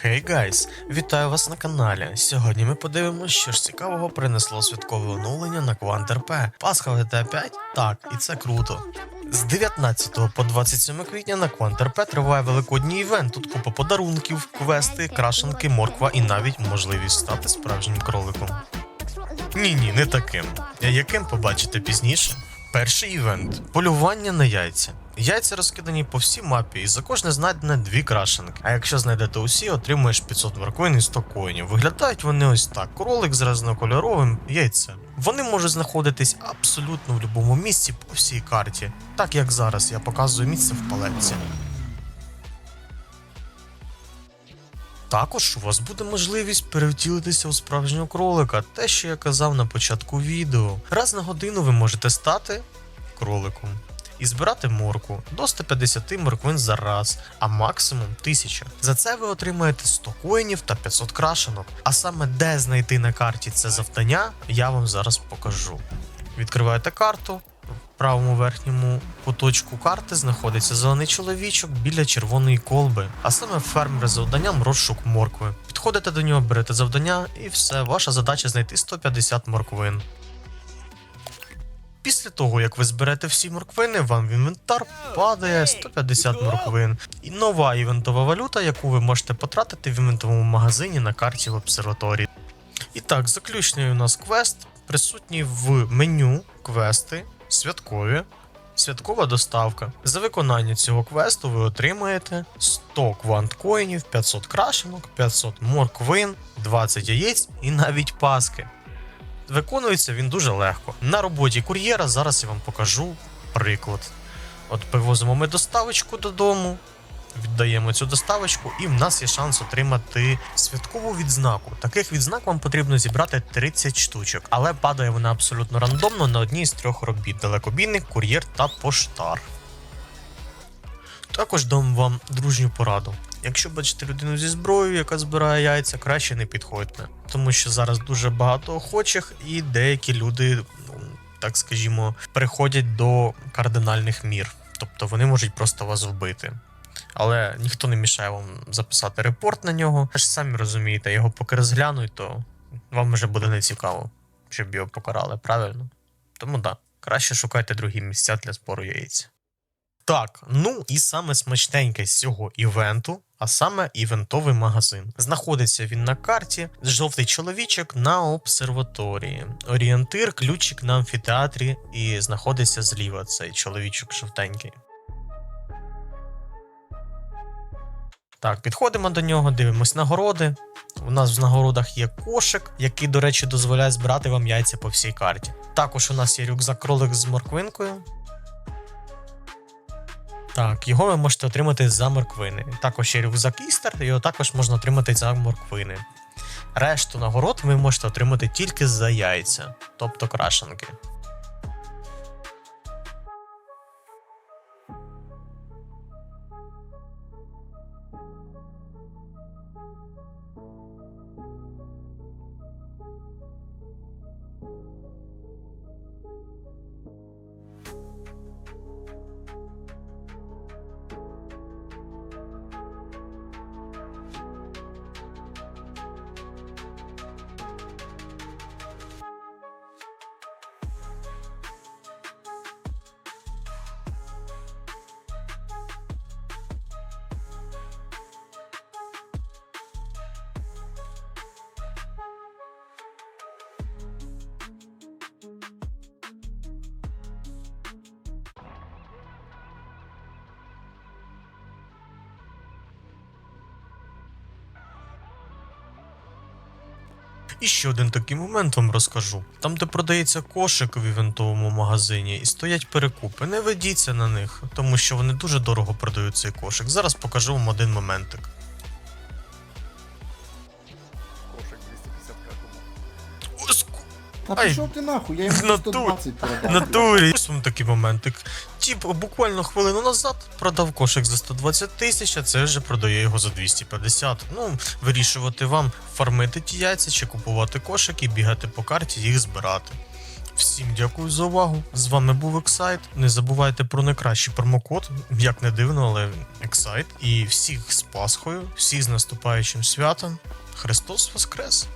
Хей гайс, вітаю вас на каналі. Сьогодні ми подивимося, що ж цікавого принесло святкове оновлення на Quant RP. Пасха GTA 5? Так, і це круто. З 19 по 27 квітня на Quant RP триває великодній івент. Тут купа подарунків, квести, крашенки, морква і навіть можливість стати справжнім кроликом. Ні, ні, не таким. Яким побачите пізніше. Перший івент полювання на яйця. Яйця розкидані по всій мапі, і за кожне знайдене дві крашенки. А якщо знайдете усі, отримуєш 500 морквин і 100 коїнів. Виглядають вони ось так: кролик з різнокольоровим яйцем. Вони можуть знаходитись абсолютно в будь-якому місці по всій карті, так як зараз я показую місце в палетці. Також у вас буде можливість перевтілитися у справжнього кролика, те, що я казав на початку відео. Раз на годину ви можете стати кроликом і збирати морку до 150 морквин за раз, а максимум 1000. За це ви отримаєте 100 коїнів та 500 крашенок. А саме де знайти на карті це завдання, я вам зараз покажу. Відкриваєте карту. Правому верхньому куточку карти знаходиться зелений чоловічок біля червоної колби, а саме фермер з завданням розшук моркви. Підходите до нього, берете завдання, і все, ваша задача знайти 150 морквин. Після того, як ви зберете всі морквини, вам в інвентар падає 150 морквин. І нова івентова валюта, яку ви можете потратити в івентовому магазині на карті в обсерваторії. І так, заключний у нас квест присутній в меню квести святкові. Святкова доставка. За виконання цього квесту ви отримаєте 100 квант коїнів, 500 крашенок, 500 морквин, 20 яєць і навіть паски. Виконується він дуже легко. На роботі кур'єра зараз я вам покажу приклад. От привозимо ми доставочку додому, віддаємо цю доставочку, і в нас є шанс отримати святкову відзнаку. Таких відзнак вам потрібно зібрати 30 штучок, але падає вона абсолютно рандомно на одній з трьох робіт: далекобійник, кур'єр та поштар. Також дам вам дружню пораду. Якщо бачите людину зі зброєю, яка збирає яйця, краще не підходьте, тому що зараз дуже багато охочих, і деякі люди, ну, так скажімо, переходять до кардинальних мір. Тобто вони можуть просто вас вбити. Але ніхто не мішає вам записати репорт на нього. Ви ж самі розумієте, його поки розглянуть, то вам вже буде не цікаво, щоб його покарали, правильно? Тому так, краще шукайте другі місця для збору яєць. Так, ну і саме смачненьке з цього івенту, а саме івентовий магазин. Знаходиться він на карті, жовтий чоловічок на обсерваторії. Орієнтир, ключик на амфітеатрі, і знаходиться зліва цей чоловічок жовтенький. Так, підходимо до нього, дивимось нагороди. У нас в нагородах є кошик, який, до речі, дозволяє збирати вам яйця по всій карті. Також у нас є рюкзак кролик з морквинкою. Так, його ви можете отримати за морквини. Також є рюкзак Істер, його також можна отримати за морквини. Решту нагород ви можете отримати тільки за яйця, тобто крашенки. Thank you. І ще один такий момент вам розкажу. Там, де продається кошик в івентовому магазині, і стоять перекупи. Не ведіться на них, тому що вони дуже дорого продають цей кошик. Зараз покажу вам один моментик. Та Ай, пішов ти нахуй, я в йому натурі. 120 продав. натурі. Ось вам такий моментик. Тіп буквально хвилину назад продав кошик за 120 тисяч, а це вже продає його за 250. Ну, вирішувати вам, фармити ті яйця чи купувати кошик і бігати по карті їх збирати. Всім дякую за увагу. З вами був Ексайт. Не забувайте про найкращий промокод, як не дивно, але Ексайт. І всіх з Пасхою, всіх з наступаючим святом. Христос Воскрес!